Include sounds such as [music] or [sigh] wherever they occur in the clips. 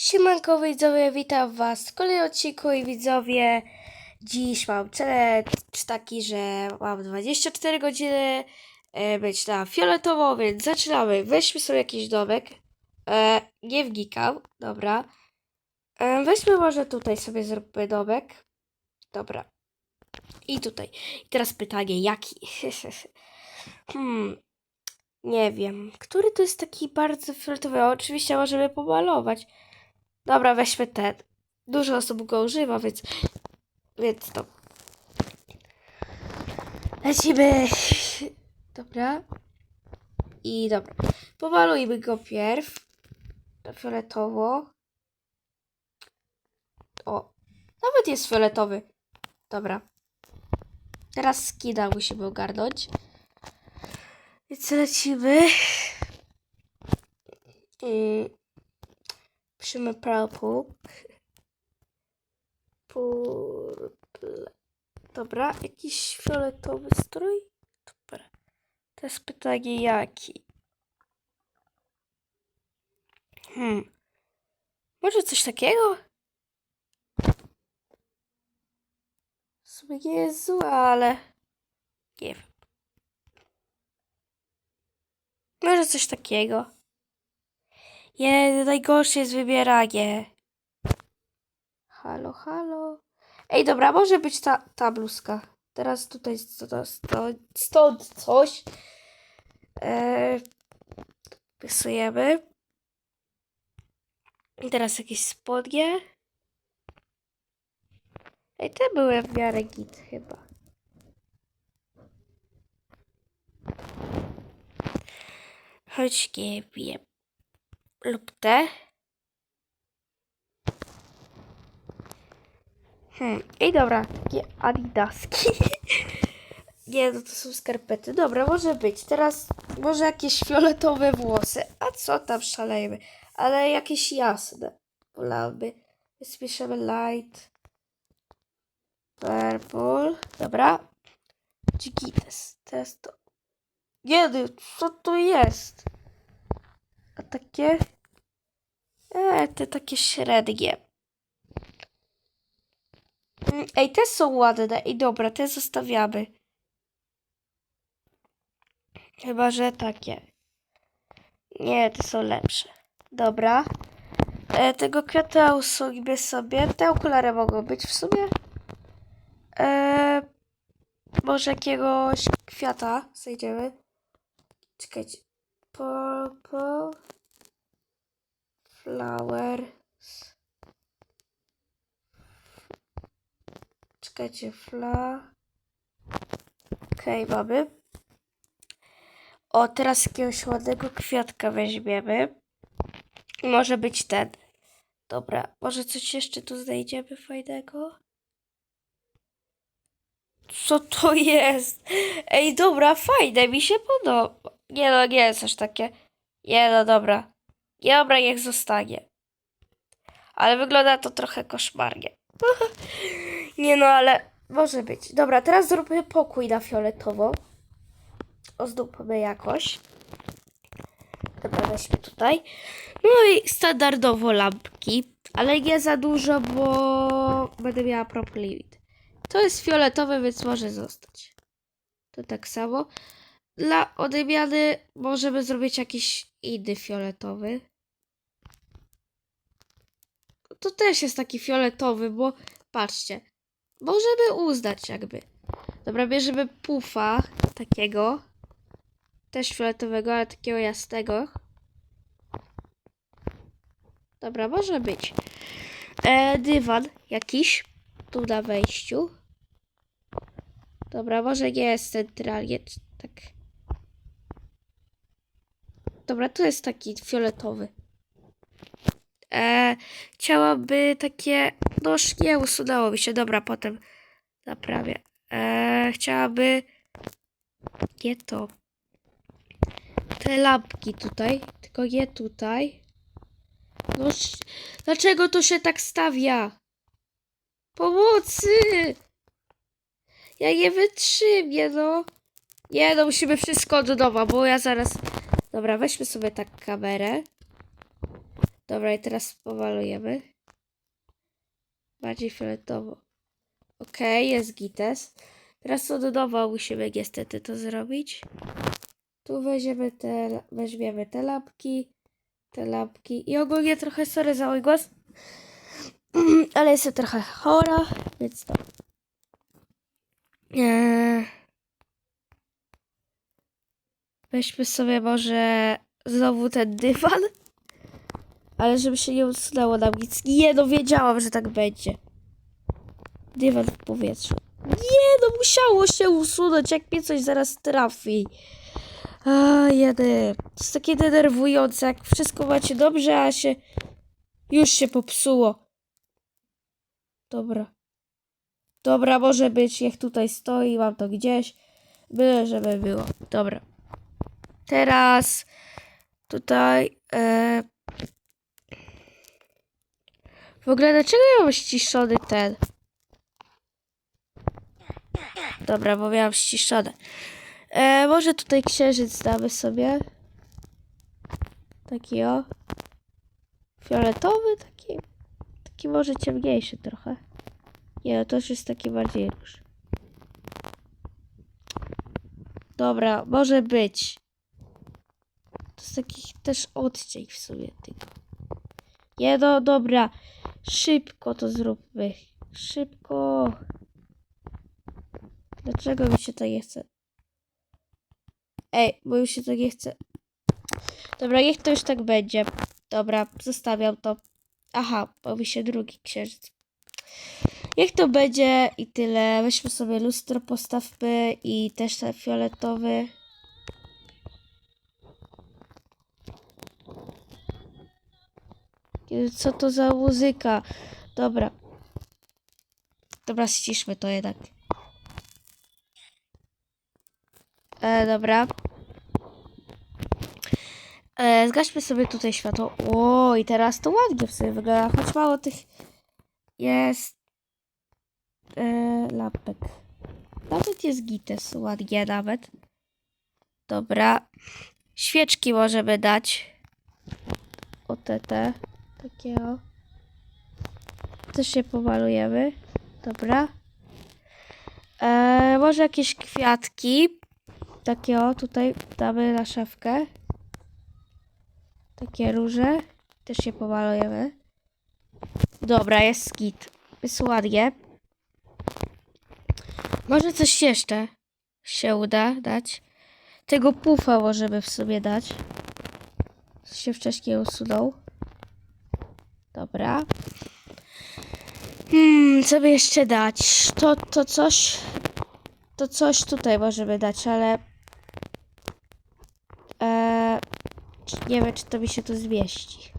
Siemanko widzowie, witam was w kolejnym odcinku i widzowie Dziś mam challenge taki, że mam 24 godziny e, być na fioletowo, więc zaczynamy. Weźmy sobie jakiś domek. E, nie wnikam, dobra. E, weźmy może tutaj sobie zróbmy domek. Dobra. I tutaj. I teraz pytanie, jaki? [laughs] hmm. Nie wiem. Który to jest taki bardzo fioletowy? Oczywiście możemy pomalować. Dobra, weźmy ten. Dużo osób go używa, więc. Więc to. Lecimy. Dobra. I dobra. Pomalujmy go pierw. Na fioletowo. O. Nawet jest fioletowy. Dobra. Teraz skida musimy ogarnąć. Więc lecimy. Mm. Piszemy purple. Purple. Dobra, jakiś fioletowy strój? Dobra. Teraz pytanie jaki? Hmm. Może coś takiego? W sumie nie jest złe, ale nie wiem. Może coś takiego. Nie, najgorsze jest wybieranie. Halo, halo. Ej, dobra, może być ta, ta bluzka. Teraz tutaj stąd, coś. Eee. I teraz jakieś spodnie. Ej, te były w miarę git chyba. Choć nie wiem. Lub te. Hmm. Ej, dobra, takie adidaski. [laughs] Nie, no to są skarpety. Dobra, może być. Teraz może jakieś fioletowe włosy. A co tam szalejemy? Ale jakieś jasne. Wolałby. Więc piszemy light. Purple. Dobra. Chiquites. To jest to. Nie, no, co to jest? A takie. E, te takie średnie. Mm, Ej, te są ładne. Ej, dobra, te zostawiamy. Chyba, że takie. Nie, te są lepsze. Dobra. E, tego kwiata usuńmy sobie. Te okulary mogą być w sumie. E, może jakiegoś kwiata znajdziemy. Czekajcie. Purple. Flowers. Czekajcie, fla. Okej, mamy. O, teraz jakiegoś ładnego kwiatka weźmiemy. Może być ten. Dobra, może coś jeszcze tu znajdziemy fajnego? Co to jest? Ej, dobra, fajne, mi się podoba. Nie no, nie jest aż takie. Nie no, dobra. Nie, dobra, niech zostanie. Ale wygląda to trochę koszmarnie. [laughs] Nie no, ale może być. Dobra, teraz zróbmy pokój na fioletowo. Ozdóbmy jakoś. Dobra, weźmy tutaj. No i standardowo lampki, ale nie za dużo, bo będę miała proper limit. To jest fioletowe, więc może zostać. To tak samo. Dla odmiany możemy zrobić jakiś inny fioletowy. To też jest taki fioletowy, bo patrzcie. Możemy uznać jakby. Dobra, bierzemy pufa takiego. Też fioletowego, ale takiego jasnego. Dobra, może być. E, dywan jakiś. Tu na wejściu. Dobra, może nie jest centralnie. Tak. Dobra, tu jest taki fioletowy. E, chciałaby takie. No nie usunęło mi się. Dobra, potem naprawię. E, chciałaby. Nie to. Te lampki tutaj. Tylko nie tutaj. No, dlaczego to się tak stawia? Pomocy! Ja nie wytrzymię, no. Nie, no musimy wszystko od nowa, bo ja zaraz... Dobra, weźmy sobie tak kamerę. Dobra, i teraz pomalujemy. Bardziej fioletowo. Okej, jest gites. Teraz od nowa musimy niestety to zrobić. Tu weźmiemy te, weźmiemy te lampki, te lampki i ogólnie trochę sorry za mój głos, [clears throat] ale jestem trochę chora, więc to. Eee, weźmy sobie może znowu ten dywan, ale żeby się nie usunęło nam nic. Nie no, wiedziałam, że tak będzie. Dywan w powietrzu. Nie no, musiało się usunąć, jak mnie coś zaraz trafi. A, jedy. To jest takie denerwujące, jak wszystko macie dobrze, a się już się popsuło. Dobra. Dobra, może być, niech tutaj stoi, mam to gdzieś. Byle, żeby było. Dobra. Teraz tutaj... E... W ogóle dlaczego ja mam ściszony ten? Dobra, bo miałam ściszone. E, może tutaj księżyc damy sobie. Taki o. Fioletowy, taki. Taki może ciemniejszy trochę. Nie, no to już jest taki bardziej róż. Dobra, może być. To jest taki też odcień w sumie tego. Nie, dobra. Szybko to zróbmy. Szybko. Dlaczego mi się to nie chce? Ej, bo już się to nie chce. Dobra, niech to już tak będzie. Dobra, zostawiam to. Aha, mi się drugi księżyc. Niech to będzie i tyle. Weźmy sobie lustro, postawmy i też ten fioletowy. Co to za muzyka? Dobra. Dobra, ściszmy to jednak. E, dobra. E, zgaśmy sobie tutaj światło. O, i teraz to ładnie w sobie wygląda. Choć mało tych jest e, lampek. Nawet jest gites, ładnie nawet. Dobra. Świeczki możemy dać. O te, te. Takie o. Też się pomalujemy. Dobra. E, może jakieś kwiatki. Takie o, tutaj damy na szafkę. Takie róże. Też się pomalujemy. Dobra, jest skit. Jest ładnie. Może coś jeszcze się uda dać. Tego pufa możemy w sobie dać. Się wcześniej usunął. Dobra. Hmm, co by jeszcze dać? To, to coś... To coś tutaj możemy dać, ale... Czy- nie wiem, czy to mi się tu zmieści.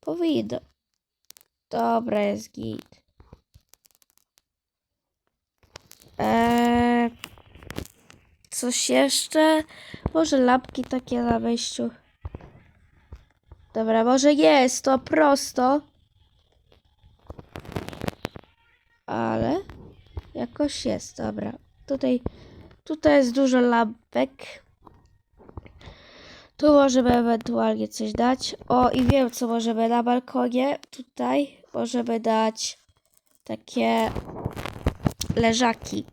Powinno. Dobra, jest git. Eee, coś jeszcze? Może lampki takie na wejściu. Dobra, może jest to prosto. Ale jakoś jest, dobra. Tutaj, tutaj jest dużo lampek. Tu możemy ewentualnie coś dać. O, i wiem, co możemy na balkonie. Tutaj możemy dać takie leżaki.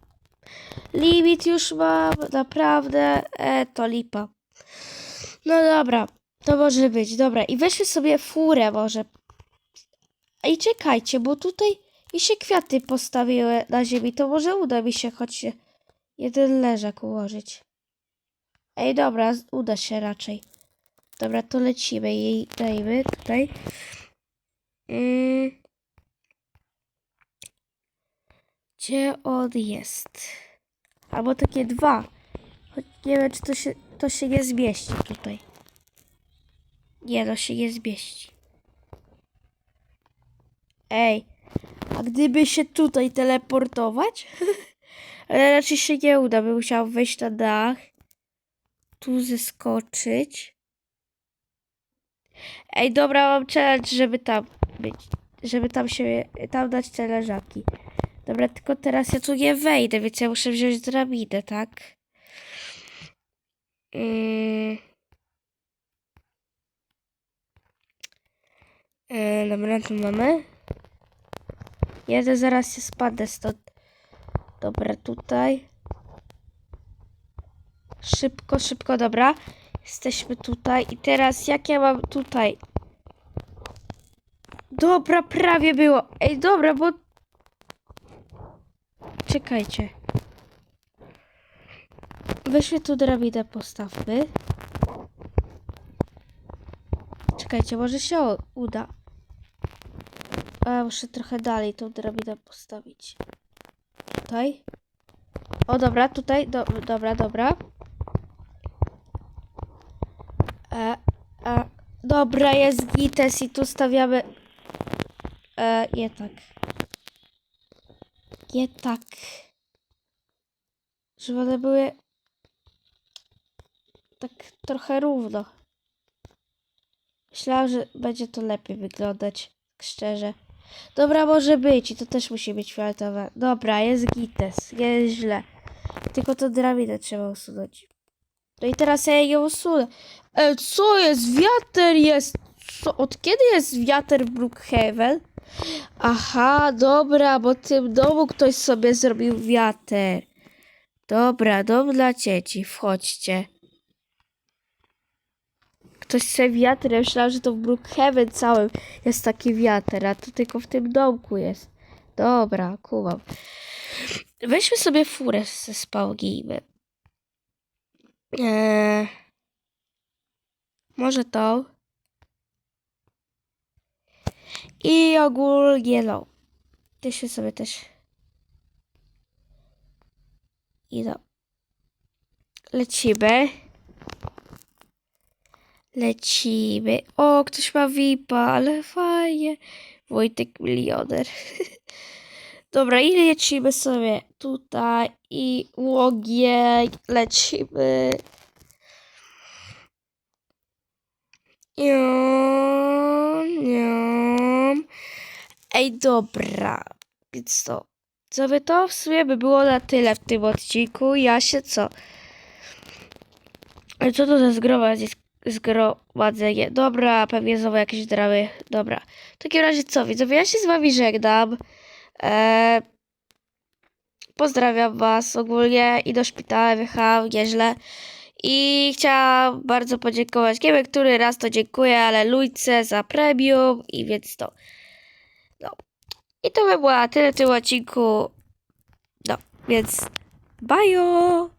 Limit już mam, naprawdę. E, to lipa. No dobra, to może być. Dobra, i weźmy sobie furę może. I czekajcie, bo tutaj mi się kwiaty postawiły na ziemi. To może uda mi się choć jeden leżak ułożyć. Ej, dobra, uda się raczej. Dobra, to lecimy i dajmy tutaj. Mm. Gdzie on jest? Albo takie dwa. Choć nie wiem, czy to się, to się nie zmieści tutaj. Nie, to się nie zmieści. Ej, a gdyby się tutaj teleportować? [laughs] Ale raczej się nie uda, bym musiał wejść na dach. Tu zeskoczyć. Ej, dobra, mam challenge, żeby tam być. Żeby tam się, tam dać te leżaki. Dobra, tylko teraz ja tu nie wejdę, więc ja muszę wziąć drabinę, tak? Yy... E, dobra, tu mamy. Jeden zaraz się spadnę stąd. Dobra, tutaj. Szybko, szybko, dobra. Jesteśmy tutaj. I teraz jak ja mam tutaj? Dobra, prawie było. Ej, dobra, bo... Czekajcie. Weźmy tu drabinę, postawmy. Czekajcie, może się uda. A, muszę trochę dalej tą drabinę postawić. Tutaj. O, dobra, tutaj. Do, dobra, dobra. E, e, dobra, jest gites i tu stawiamy... E, nie tak. Nie tak. Żeby one były tak trochę równo. Myślałam, że będzie to lepiej wyglądać, tak szczerze. Dobra, może być i to też musi być fioletowe. Dobra, jest gites, jest źle. Tylko to drabinę trzeba usunąć. No i teraz ja ją usunę. E, co jest? Wiater jest! Co? Od kiedy jest wiater w Brookhaven? Aha, dobra, bo tym domu ktoś sobie zrobił wiater. Dobra, dom dla dzieci, wchodźcie. Ktoś chce wiatr, ja myślałam, że to w Brookhaven całym jest taki wiatr, a to tylko w tym domku jest. Dobra, kumam. Weźmy sobie furę ze spałgijmy. Eee, może to. I ogólnie no. Weźmy sobie też. I no. Lecimy. Lecimy. O, ktoś ma VIPa, ale fajnie. Wojtek milioner. [laughs] Dobra, i lecimy sobie tutaj i łogień. Lecimy. Niam, niam. Ej, dobra. Więc to. Co by to w sumie by było na tyle w tym odcinku. Ja się co? Ale co to za zgromadzenie? Dobra, pewnie znowu jakieś dramy. Dobra. W takim razie co, widzowie, ja się z wami żegnam. Eee, pozdrawiam was ogólnie i do szpitala wjechałam nieźle. I chciałam bardzo podziękować. Nie wiem, który raz to dziękuję, ale Lujce za premium i więc to. No. I to by było na tyle w tym odcinku. No, więc bajo!